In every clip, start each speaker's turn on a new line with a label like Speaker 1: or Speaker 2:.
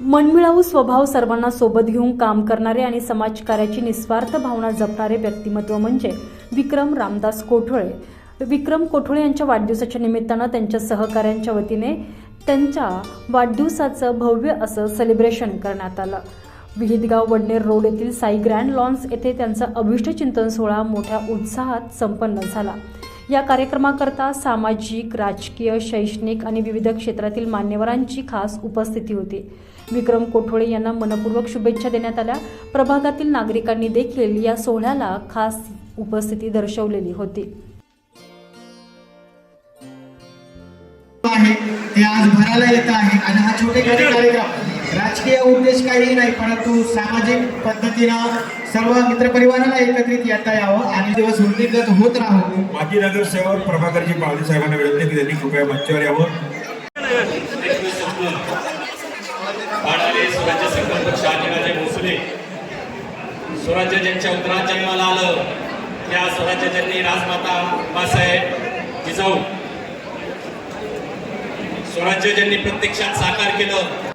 Speaker 1: मनमिळावू स्वभाव सर्वांना सोबत घेऊन काम करणारे आणि समाजकार्याची निस्वार्थ भावना जपणारे व्यक्तिमत्व म्हणजे विक्रम रामदास कोठोळे. विक्रम कोठोळे यांच्या वाढदिवसाच्या निमित्तानं त्यांच्या सहकाऱ्यांच्या वतीने त्यांच्या वाढदिवसाचं भव्य असं सेलिब्रेशन करण्यात आलं. विहितगाव वडनेर रोड येथील साई ग्रँड लॉन्स येथे त्यांचा अभिष्टचिंतन सोहळा मोठ्या उत्साहात संपन्न झाला. या कार्यक्रमाकरता सामाजिक राजकीय शैक्षणिक आणि विविध क्षेत्रातील मान्यवरांची खास उपस्थिती होती. विक्रम कोठोळे यांना मनपूर्वक शुभेच्छा देण्यात आल्या. प्रभागातील नागरिकांनी देखील या सोहळ्याला खास उपस्थिती दर्शवलेली होती.
Speaker 2: ते आज भरायला येत आहे आणि हा छोटेखानी कार्यक्रम. राजकीय उद्देश काही नाही परंतु सामाजिक पद्धतीनं सर्व मित्रपरिवाराला एकत्रित येता यावं आणि दिवस वृद्धिगत होत राहू
Speaker 3: माजी नगरसेवक प्रभाकरजी पावले साहेबांना विनंती की त्यांनी कृपया मंचावर यावं.
Speaker 4: स्वराज्य संकल्प शहाजीराजे भोसले स्वराज्य ज्यांच्या उदरात जन्माला आलं त्या स्वराज्य राजमाता बासाहेब जिजाऊ. स्वराज्य ज्यांनी प्रत्यक्षात साकार केलं.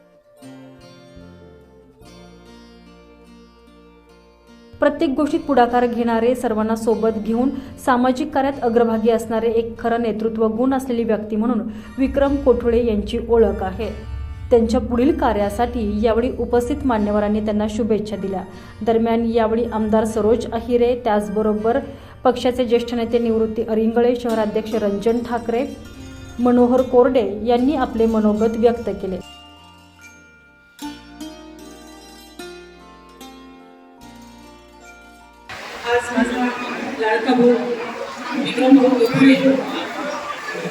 Speaker 1: प्रत्येक गोष्टीत पुढाकार घेणारे सर्वांना सोबत घेऊन सामाजिक कार्यात अग्रभागी असणारे एक खरं नेतृत्व गुण असलेली व्यक्ती म्हणून विक्रम कोठोळे यांची ओळख आहे. त्यांच्या पुढील कार्यासाठी यावेळी उपस्थित मान्यवरांनी त्यांना शुभेच्छा दिल्या. दरम्यान यावेळी आमदार सरोज अहिरे त्याचबरोबर पक्षाचे ज्येष्ठ नेते निवृत्ती अरिंगळे शहराध्यक्ष रंजन ठाकरे मनोहर कोरडे यांनी आपले मनोगत व्यक्त केले.
Speaker 5: आज माझा लाडका भाऊ विक्रम भाऊ गोखले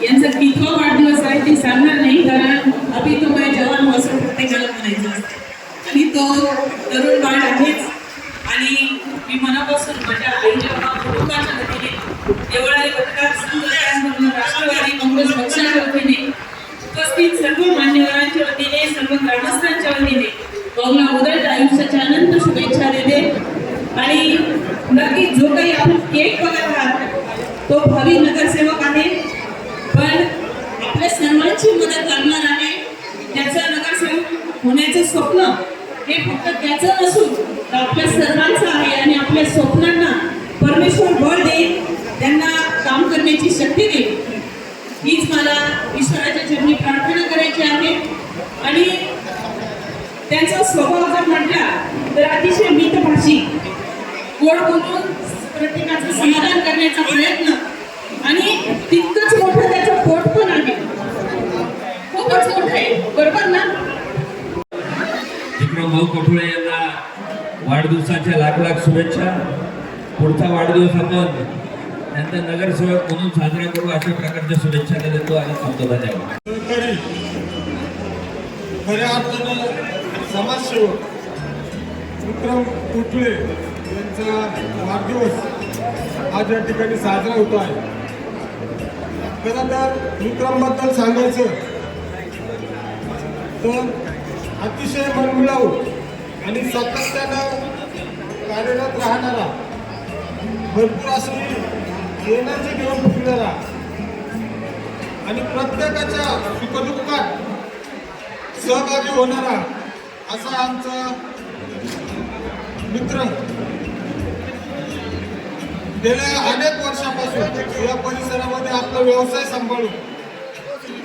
Speaker 5: यांचा कितवा वाढदिवस आहे ते सांगणार नाही कारण अभि तो माझ्या जवान असं प्रत्येकाला म्हणायचं असतं. आणि तो तरुण बाळ आहेच. आणि मी मनापासून माझ्या आईच्या कुटुंबाच्या वतीने देवळाली पत्रकार संघ राष्ट्रवादी काँग्रेस पक्षाच्या वतीने उपस्थित सर्व मान्यवरांच्या वतीने सर्व ग्रामस्थांच्या वतीने भाऊला उदंड आयुष्याच्या अनंत शुभेच्छा देते. आणि नक्की जो काही आपण केक बघत आहात तो भावी नगरसेवक आहे. पण आपल्या सर्वांची मदत लागणार होण्याचं स्वप्न हे फक्त त्याचं नसून तर आपल्या सर्वांचं आहे आणि आपल्या स्वप्नांना परमेश्वर बळ देईल त्यांना काम करण्याची शक्ती देईल. हीच मला ईश्वराच्या चरणी प्रार्थना करायची आहे. आणि त्यांचा स्वभाव जर म्हटला तर अतिशय मितभाषी गोड बोलून प्रत्येकाचं समाधान करण्याचा प्रयत्न आणि तितकंच मोठं त्याचं पोट पण आहे खूपच मोठं आहे बरोबर ना
Speaker 6: विक्रम यांना वाढदिवसाच्या लाख लाख शुभेच्छा. पुढचा वाढदिवस आपण त्यांचा नगरसेवक म्हणून साजरा करू अशा प्रकारच्या शुभेच्छा देतो आणि समजा धन्यवाद.
Speaker 3: खऱ्या अर्थानं समाजसेवक विक्रम कुठले यांचा वाढदिवस आज या ठिकाणी साजरा होतो आहे. खरं तर विक्रमबद्दल सांगायचं तर अतिशय मनमिळावू आणि सातत्यानं कार्यरत राहणारा भरपूर अशी एनर्जी घेऊन फिरणारा आणि प्रत्येकाच्या सुखदुःखात सहभागी होणारा असा आमचा मित्र गेल्या अनेक वर्षापासून या परिसरामध्ये आपला व्यवसाय सांभाळून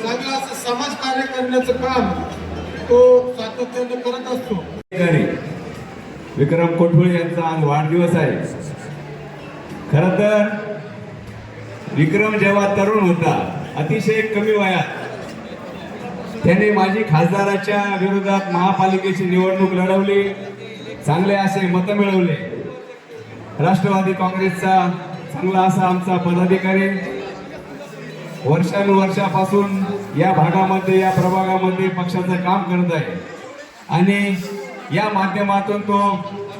Speaker 3: चांगलं असं समाज कार्य करण्याचं काम तो सातत्याने करत असतो. विक्रम कोठुळे यांचा आज वाढदिवस आहे. खर तर विक्रम जेव्हा तरुण होता अतिशय कमी वयात त्याने माझी खासदाराच्या विरोधात महापालिकेची निवडणूक लढवली चांगले असे मतं मिळवले. राष्ट्रवादी काँग्रेसचा चांगला असा आमचा पदाधिकारी. वर्षानुवर्षापासून या भागामध्ये या प्रभागामध्ये पक्षाचं काम करत आहे. आणि या माध्यमातून तो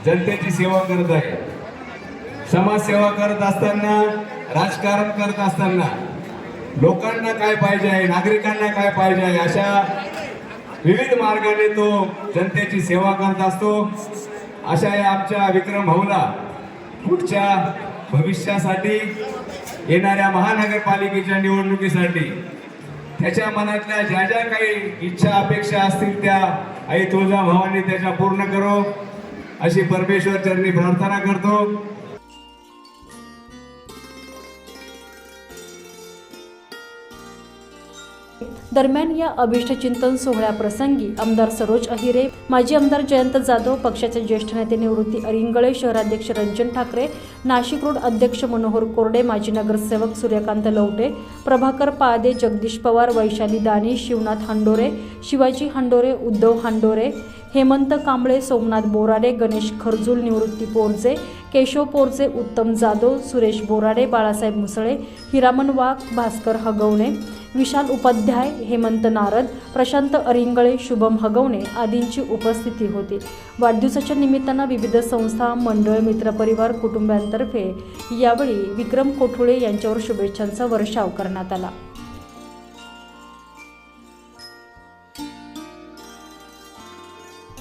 Speaker 3: जनतेची सेवा करत आहे. समाजसेवा करत असताना राजकारण करत असताना लोकांना काय पाहिजे आहे नागरिकांना काय पाहिजे आहे अशा विविध मार्गाने तो जनतेची सेवा करत असतो. अशा या आमच्या विक्रम भाऊला पुढच्या भविष्यासाठी येणाऱ्या महानगरपालिकेच्या निवडणुकीसाठी त्याच्या मनातल्या ज्या ज्या काही इच्छा अपेक्षा असतील त्या आई तुळजा भावानी त्याच्या पूर्ण करो. अशी परमेश्वर चरणी प्रार्थना करतो.
Speaker 1: दरम्यान या अभिष्टचिंतन सोहळ्याप्रसंगी आमदार सरोज अहिरे माजी आमदार जयंत जाधव पक्षाचे ज्येष्ठ नेते निवृत्ती अरिंगळे शहराध्यक्ष रंजन ठाकरे नाशिक रोड अध्यक्ष मनोहर कोरडे माजी नगरसेवक सूर्यकांत लवटे प्रभाकर पादे जगदीश पवार वैशाली दानी शिवनाथ हांडोरे शिवाजी हांडोरे उद्धव हांडोरे हेमंत कांबळे सोमनाथ बोराडे गणेश खरजूल निवृत्ती पोरजे केशव पोरजे उत्तम जाधव सुरेश बोराडे बाळासाहेब मुसळे हिरामन वाघ भास्कर हगवणे विशाल उपाध्याय हेमंत नारद प्रशांत अरिंगळे शुभम हगवणे आदींची उपस्थिती होती. वाढदिवसाच्या निमित्तानं विविध संस्था मंडळ मित्रपरिवार कुटुंबियांतर्फे यावेळी विक्रम कोठुळे यांच्यावर शुभेच्छांचा वर्षाव करण्यात आला.